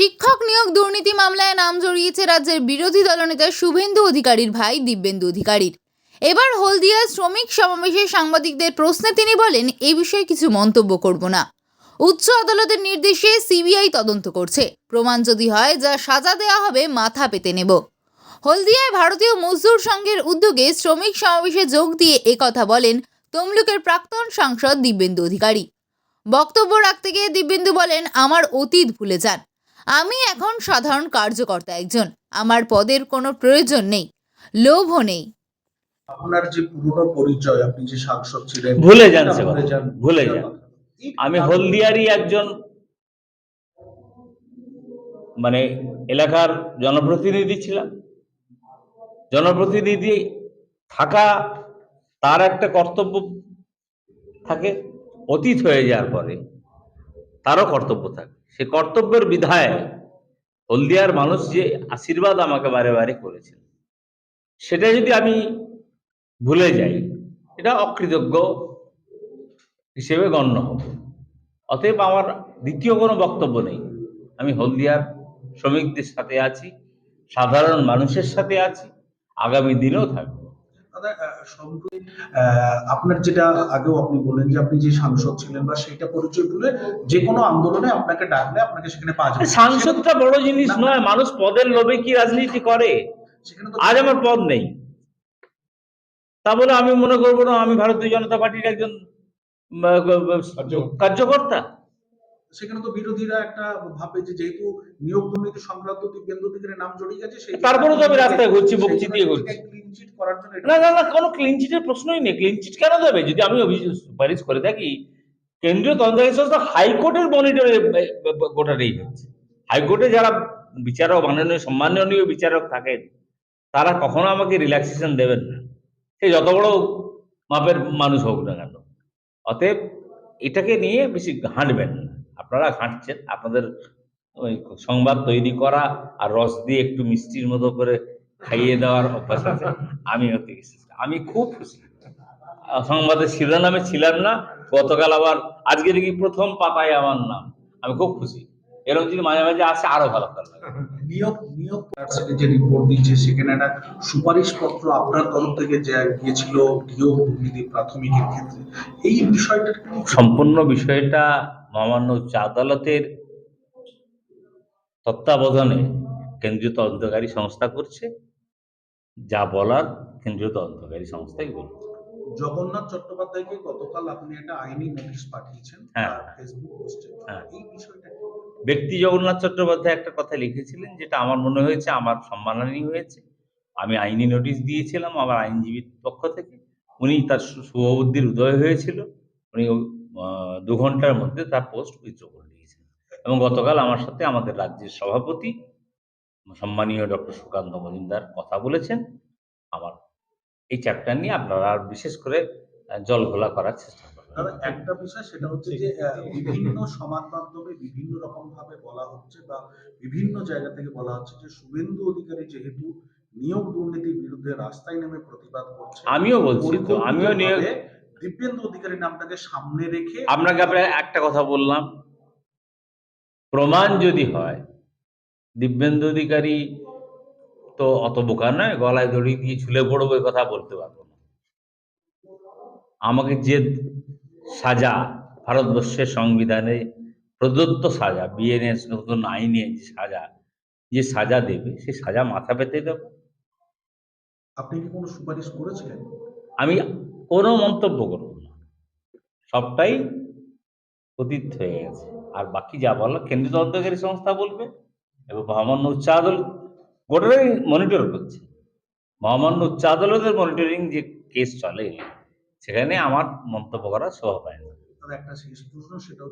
শিক্ষক নিয়োগ দুর্নীতি মামলায় নাম জড়িয়েছে রাজ্যের বিরোধী দলনেতা শুভেন্দু অধিকারীর ভাই দিব্যেন্দু অধিকারীর। এবার হলদিয়া শ্রমিক সমাবেশে সাংবাদিকদের প্রশ্নে তিনি বলেন, এ বিষয়ে কিছু মন্তব্য করব না। উচ্চ আদালতের নির্দেশে সিবিআই তদন্ত করছে। প্রমাণ যদি হয়, যা সাজা দেওয়া হবে, মাথা পেতে নেব। হলদিয়ায় ভারতীয় মজদুর সংঘের উদ্যোগে শ্রমিক সমাবেশে যোগ দিয়ে একথা বলেন তমলুকের প্রাক্তন সাংসদ দিব্যেন্দু অধিকারী। বক্তব্য রাখতে গিয়ে দিব্যেন্দু বলেন, আমার অতীত ভুলে যান। আমি এখন সাধারণ কার্যকর্তা একজন। আমার পদের কোনো প্রয়োজন নেই লোভও নেই। আপনার যে পুরনো পরিচয় আপনি যে সাংসদ ছিলেন ভুলে যান ভুলে যান। আমি হলদিয়ারই একজন মানে এলাকার জনপ্রতিনিধি ছিলাম। জনপ্রতিনিধি থাকা তার একটা কর্তব্য থাকে অতীত হয়ে যাওয়ার পরে। তারও কর্তব্য থাকে। সে কর্তব্যের বিধায় হলদিয়ার মানুষ যে আশীর্বাদ আমাকে বারে বারে করেছেন সেটা যদি আমি ভুলে যাই এটা অকৃতজ্ঞ হিসেবে গণ্য হবে। অতএব আমার দ্বিতীয় কোনো বক্তব্য নেই। আমি হলদিয়ার শ্রমিকদের সাথে আছি সাধারণ মানুষের সাথে আছি আগামী দিনেও থাকব। দাদা, সম্প্রতি আপনার যেটা আগেও আপনি বললেন যে আপনি যে সাংসদ ছিলেন বা সেটা পরিচয় তুলে যে কোনো আন্দোলনে আপনাকে ডাকলে আপনাকে সেখানে পাওয়া যাবে। সাংসদটা বড় জিনিস নয় মানুষ পদের লোভে কি রাজনীতি করে? আজ আমার পদ নেই। তা বলে আমি মনে করব না আমি ভারতীয় জনতা পার্টির একজন কার্যকর্তা। সেখানে তো বিরোধীরা একটা ভাবে যে যেহেতু নিয়োগ দুর্নীতি সংক্রান্ত দিব্যেন্দু দিকের নাম জড়িয়ে গেছে সেই তারপরেও তো আমি রাস্তায় ঘুরছি, বকচি দিয়ে ঘুরছি। করার জন্য না না কোনো ক্লিন চিটের প্রশ্নই নেই। ক্লিন চিট কেন দেবে? যদি আমি অভিযোগ সুপারিশ করে থাকি, কেন্দ্রীয় তদন্তকারী সংস্থা হাইকোর্টের মনিটরে গোটাটাই হচ্ছে হাইকোর্টে যারা বিচারক, মাননীয়, সম্মাননীয় বিচারক থাকেন, তারা কখনো আমাকে রিল্যাক্সেশন দেবেন না। সে যত বড় মাপের মানুষ হোক না কেন। অতএব এটাকে নিয়ে বেশি ঘাঁটবেন না। আপনারা ঘাঁটছেন। আপনাদের ওই সংবাদ তৈরি করা আর রস দিয়ে একটু মিষ্টির মতো করে খাইয়ে দেওয়ার অভ্যাস আছে। আমি হতে গেছি আমি খুব খুশি। সংবাদের শিরোনামে ছিলাম না গতকাল আবার আজকে দেখি প্রথম পাতায় আমার নাম। আমি খুব খুশি। এরকম যদি মাঝে মাঝে আসে আরও ভালো ভালো লাগে নিয়োগ নিয়োগ যে রিপোর্ট দিয়েছে সেখানে একটা সুপারিশ পত্র আপনার তরফ থেকে যে গিয়েছিল নিয়োগ দুর্নীতি প্রাথমিকের ক্ষেত্রে। এই বিষয়টা সম্পূর্ণ বিষয়টা মহামান্য উচ্চ আদালতের তত্ত্বাবধানে কেন্দ্রীয় তদন্তকারী সংস্থা করছে। যা বলার কেন্দ্রীয় তদন্তকারী সংস্থাই বলবে জগন্নাথ চট্টোপাধ্যায়কে গতকাল আপনি একটা আইনি নোটিশ পাঠিয়েছেন হ্যাঁ। ফেসবুক পোস্টে হ্যাঁ। এই বিষয়টা ব্যক্তি জগন্নাথ চট্টোপাধ্যায় একটা কথা লিখেছিলেন যেটা আমার মনে হয়েছে আমার সম্মানহানি হয়েছে। আমি আইনি নোটিশ দিয়েছিলাম আমার আইনজীবীর পক্ষ থেকে। উনি তার শুভবুদ্ধির উদয় হয়েছিল। উনি দু ঘণ্টার মধ্যে তার পোস্ট উইথড্র করে দিয়েছেন এবং গতকাল আমার সাথে আমাদের রাজ্যের সভাপতি সম্মানীয় ডক্টর সুকান্ত মজুমদার কথা বলেছেন। আমার এই চ্যাপ্টার নিয়ে আপনারা আর বিশেষ করে আহ, জল ঘোলা করার চেষ্টা দাদা একটা বিষয় সেটা হচ্ছে যে বিভিন্ন সমাজ মাধ্যমে বিভিন্ন রকম ভাবে বলা হচ্ছে বা বিভিন্ন জায়গা থেকে বলা হচ্ছে যে শুভেন্দু অধিকারী যেহেতু নিয়োগ দুর্নীতির বিরুদ্ধে রাস্তায় নেমে প্রতিবাদ করছে আমিও বলছি তো আমিও নিয়ে পরিকল্পিতভাবে দিব্যেন্দু অধিকারীর নামটাকে সামনে রেখে আপনাকে আপনার একটা কথা বললাম। প্রমাণ যদি হয় দিব্যেন্দু অধিকারী তো অত বোকা নয় গলায় দড়ি দিয়ে ঝুলে পড়ব এ কথা বলতে পারব না। আমাকে যে সাজা ভারতবর্ষের সংবিধানে প্রদত্ত সাজা বিএনএস নতুন আইনে যে সাজা যে সাজা দেবে সে সাজা মাথা পেতে দেবো। আপনি কি কোনো সুপারিশ করেছিলেন? আমি কোনো মন্তব্য করব না। সবটাই অতীত হয়ে গেছে। আর বাকি যা বলো কেন্দ্রীয় তদন্তকারী সংস্থা বলবে। এবং মহামান্য উচ্চ আদালত গোটাই মনিটর করছে। মহামান্য উচ্চ আদালতের মনিটরিং যে কেস চলে, সেখানে আমার মন্তব্য করা শোভা পায় না। একটা শেষ প্রশ্ন, সেটা